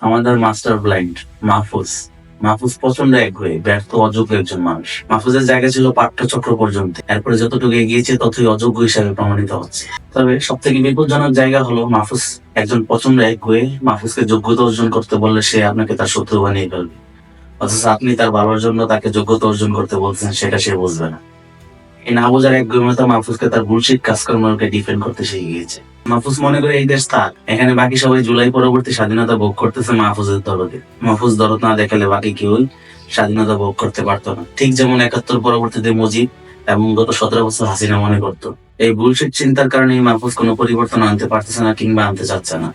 আমাদের master blind Mahfuz. Mahfuz প্রচণ্ড এক হয়ে ব্যর্থ, অযোগ্য একজন মানুষ। মাহফুজের জায়গা ছিল পাঠ্যচক্র পর্যন্ত। এরপরে যতটুকু এগিয়েছে ততই অযোগ্য হিসাবে প্রমাণিত হচ্ছে। তবে সব থেকে বিপজ্জনক জায়গা হলো মাহফুজ একজন প্রচণ্ড এক হয়ে মাহফুজকে যোগ্যতা অর্জন করতে বললে সে আপনাকে তার শত্রু বানিয়ে ফেলবে। অথচ আপনি তার ভালোর জন্য তাকে যোগ্যতা অর্জন করতে বলছেন, সেটা সে বুঝবে না। এই এক মাহফুজকে তার বুলশিট কাজকর্মকে ডিফেন্ড করতে শিখে গিয়েছে। মাহফুজ মনে করে এই দেশ তার। এখানে বাকি সবাই জুলাই পরবর্তী স্বাধীনতা ভোগ করতেছে মাহফুজের দরদে। মাহফুজ দরদ না দেখালে বাকি কেউই স্বাধীনতা ভোগ করতে পারতো না। ঠিক যেমন একাত্তর পরবর্তীতে মুজিব এবং গত সতেরো বছর হাসিনা মনে করতো, এই বুলশিট চিন্তার কারণে মাহফুজ কোনো পরিবর্তন আনতে পারতেছে না কিংবা আনতে চাচ্ছে না।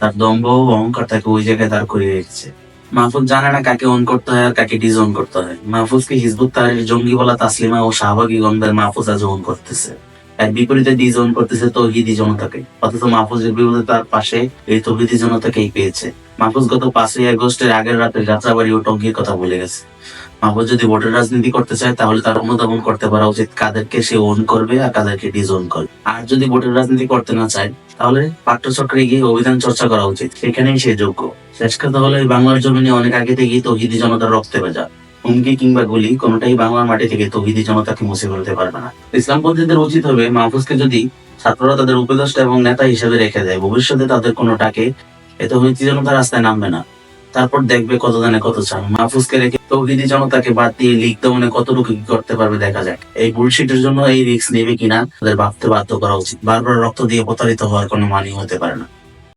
তার দম্ভ ও অহংকার তাকে ওই জায়গায় দাঁড় করিয়ে রেখেছে। মাহফুজ জানে না কাকে অন করতে হয় আর কাকে ডিজন করতে হয়। মাহফুজকে হিজবুত তার জঙ্গি বলা তাসলিমা ও শাহবাগী গন্ধের মাহফুজ আজ অন করতেছে। এর বিপরীতে করতেছে তৌহিদি জনতাকে, অথচ মাহফুজের তার পাশে এই তৌহিদি জনতাকেই পেয়েছে। মাহফুজ গত পাঁচই আগস্টের আগের রাতে ও টঙ্গির কথা ভুলে গেছে। মাহফুজ যদি ভোটের রাজনীতি করতে চায়, তাহলে তার অনুধাবন করতে পারা উচিত কাদেরকে সে ওন করবে আর কাদেরকে ডিজন করবে। আর যদি ভোটের রাজনীতি করতে না চায়, তাহলে পাঠ্যচক্রে গিয়ে অভিধান চর্চা করা উচিত। সেখানেই সে যোগ্য। শেষ কথা হলো বাংলার জমিনে অনেক আগে থেকেই তৌহিদি জনতার রক্তে ভেজা। হুমকি কিংবা গুলি কোনোটাই বাংলার মাটি থেকে তৌহিদি জনতাকে মুছে ফেলতে পারবে না। ইসলামপন্থীদের উচিত হবে মাহফুজকে যদি ছাত্ররা তাদের উপদেষ্টা এবং নেতা হিসেবে রেখে দেয়, ভবিষ্যতে তাদের কোনোটাকে এ তৌহিদি জনতা রাস্তায় নামবে না। তারপর দেখবে কত দানে কত চান মাহফুজকে রেখে তৌহিদি জনতাকে বাদ দিয়ে লিগ দমনে কতটুকু কি করতে পারবে দেখা যাক। এই বুলশিটের জন্য এই রিস্ক নেবে কিনা, তাদের ভাবতে বাধ্য করা উচিত। বারবার রক্ত দিয়ে প্রতারিত হওয়ার কোনো মানি হতে পারে না।